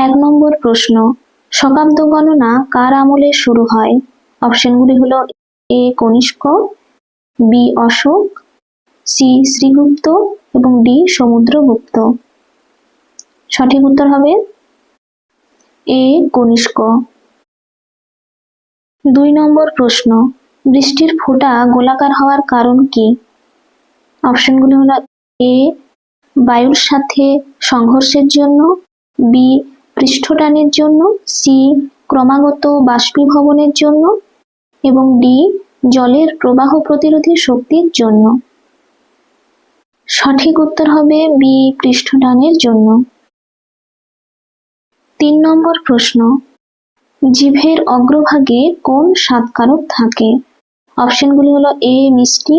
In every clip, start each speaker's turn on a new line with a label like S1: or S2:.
S1: এক নম্বর প্রশ্ন শকাব্দ গণনা কার আমলে শুরু হয়? অপশনগুলি হলো A Kanishka, B Ashoka, C Srigupta এবং ডি সমুদ্রগুপ্ত। সঠিক উত্তর হবে এ কনিষ্ক। দুই নম্বর প্রশ্ন, বৃষ্টির ফোঁটা গোলাকার হওয়ার কারণ কি? অপশনগুলি হলো এ, বায়ুর সাথে সংঘর্ষের জন্য, বি পৃষ্ঠটানের জন্য সি ক্রমাগত বাষ্পীভবনের জন্য এবং ডি জলের প্রবাহ প্রতিরোধী শক্তির জন্য। সঠিক উত্তর হবে বি পৃষ্ঠটানের জন্য। তিন নম্বর প্রশ্ন জিভের অগ্রভাগে কোন স্বাদকারক থাকে? অপশনগুলি হলো এ মিষ্টি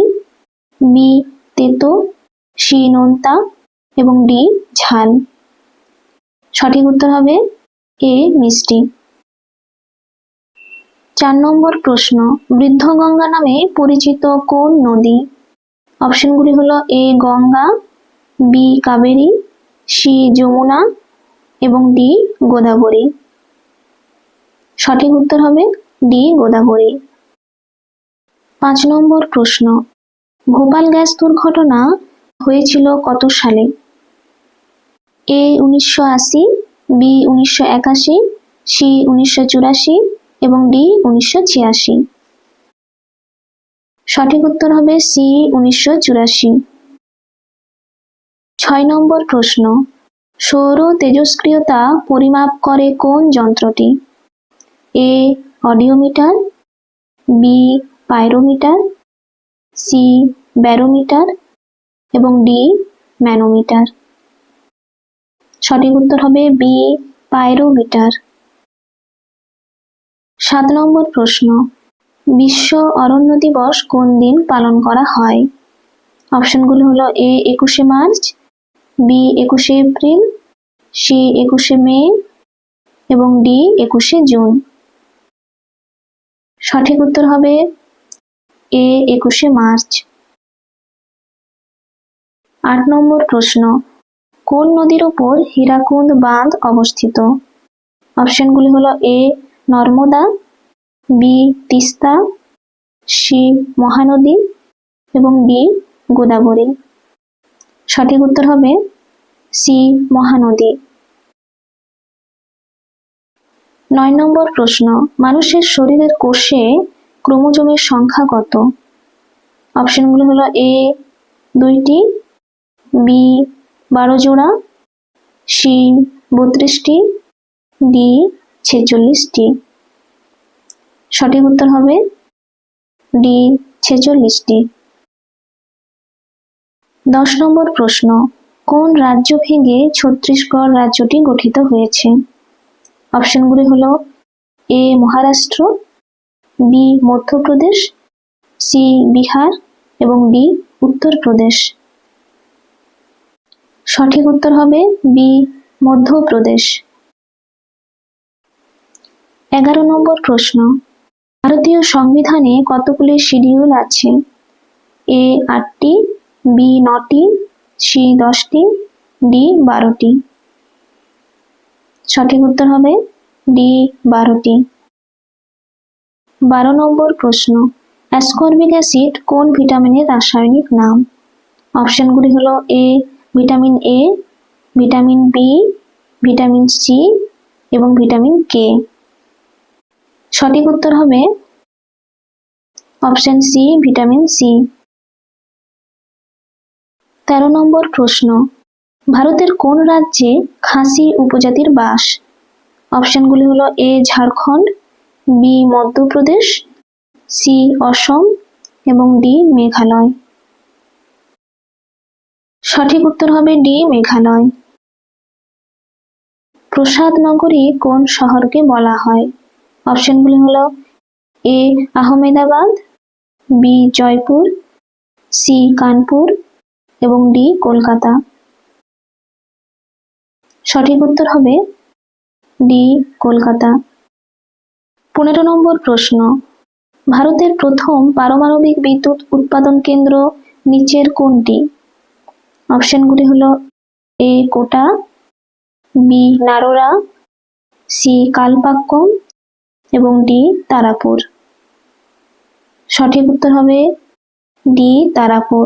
S1: বি তেতো সি নোনতা এবং ডি ঝাল। সঠিক উত্তর হবে এ মিষ্টি। চার নম্বর প্রশ্ন বৃদ্ধ গঙ্গা নামে পরিচিত কোন নদী? অপশনগুলি হলো A, Ganga, B, Kaveri, C, Yamuna এবং ডি, গোদাবরী। সঠিক উত্তর হবে ডি, গোদাবরী। পাঁচ নম্বর প্রশ্ন, ভোপাল গ্যাস দুর্ঘটনা হয়েছিল কত সালে? এ উনিশশো আশি বি উনিশশো একাশি সি উনিশশো চুরাশি এবং ডি উনিশশো ছিয়াশি। সঠিক উত্তর হবে সি উনিশশো চুরাশি। ছয় নম্বর প্রশ্ন, সৌর তেজস্ক্রিয়তা পরিমাপ করে কোন যন্ত্রটি? A audiometer B pyrometer C barometer এবং ডি ম্যানোমিটার। সঠিক উত্তর হবে বি পাইরোমিটার। সাত নম্বর প্রশ্ন, বিশ্ব অরণ্য দিবস কোন দিন পালন করা হয়? অপশনগুলো হলো এ একুশে মার্চ বি একুশে এপ্রিল সি একুশে মে এবং ডি একুশে জুন। সঠিক উত্তর হবে এ একুশে মার্চ। আট নম্বর প্রশ্ন কোন নদীর ওপর হীরাকুন্দ বাঁধ অবস্থিত? অপশনগুলি হলো A Narmada B Teesta C Mahanadi এবং ডি গোদাবরী। সঠিক উত্তর হবে সি মহানদী। নয় নম্বর প্রশ্ন, মানুষের শরীরের কোষে ক্রোমোজোমের সংখ্যা কত? অপশনগুলো হলো এ দুইটি বি বারো জোড়া সি বত্রিশটি, ডি ছেচল্লিশটি। সঠিক উত্তর হবে ডি ছেচল্লিশটি। দশ নম্বর প্রশ্ন, কোন রাজ্য ভেঙে ছত্তিশগড় রাজ্যটি গঠিত হয়েছে? অপশনগুলি হলো A Maharashtra, B Madhya Pradesh, C Bihar এবং ডি উত্তরপ্রদেশ। সঠিক উত্তর হবে বি, মধ্যপ্রদেশ। এগারো নম্বর প্রশ্ন। ভারতীয় সংবিধানে কতগুলি শিডিউল আছে? এ, আটটি, বি, নটি, সি, দশটি, ডি, বারোটি। সঠিক উত্তর হবে ডি, বারোটি। বারো নম্বর প্রশ্ন। অ্যাসকর্বিক অ্যাসিড কোন ভিটামিনের রাসায়নিক নাম? অপশনগুলি হলো A vitamin A vitamin B vitamin C এবং ভিটামিন কে সঠিক উত্তর হবে অপশন সি ভিটামিন সি তেরো নম্বর প্রশ্ন, ভারতের কোন রাজ্যে খাসি উপজাতির বাস? অপশনগুলি হলো A Jharkhand B Madhya Pradesh C Assam এবং ডি মেঘালয়। সঠিক উত্তর হবে ডি মেঘালয় প্রসাদ নগরী কোন শহরকে বলা হয়? অপশনগুলি হল A, Ahmedabad, B, Jaipur, C, Kanpur এবং ডি, কলকাতা। সঠিক উত্তর হবে ডি, কলকাতা। পনেরো নম্বর প্রশ্ন, ভারতের প্রথম পারমাণবিক বিদ্যুৎ উৎপাদন কেন্দ্র নিচের কোনটি? অপশনগুলি হলো এ কোটা বি নারোরা সি কালপাক্কম এবং ডি তারাপুর সঠিক উত্তর হবে ডি তারাপুর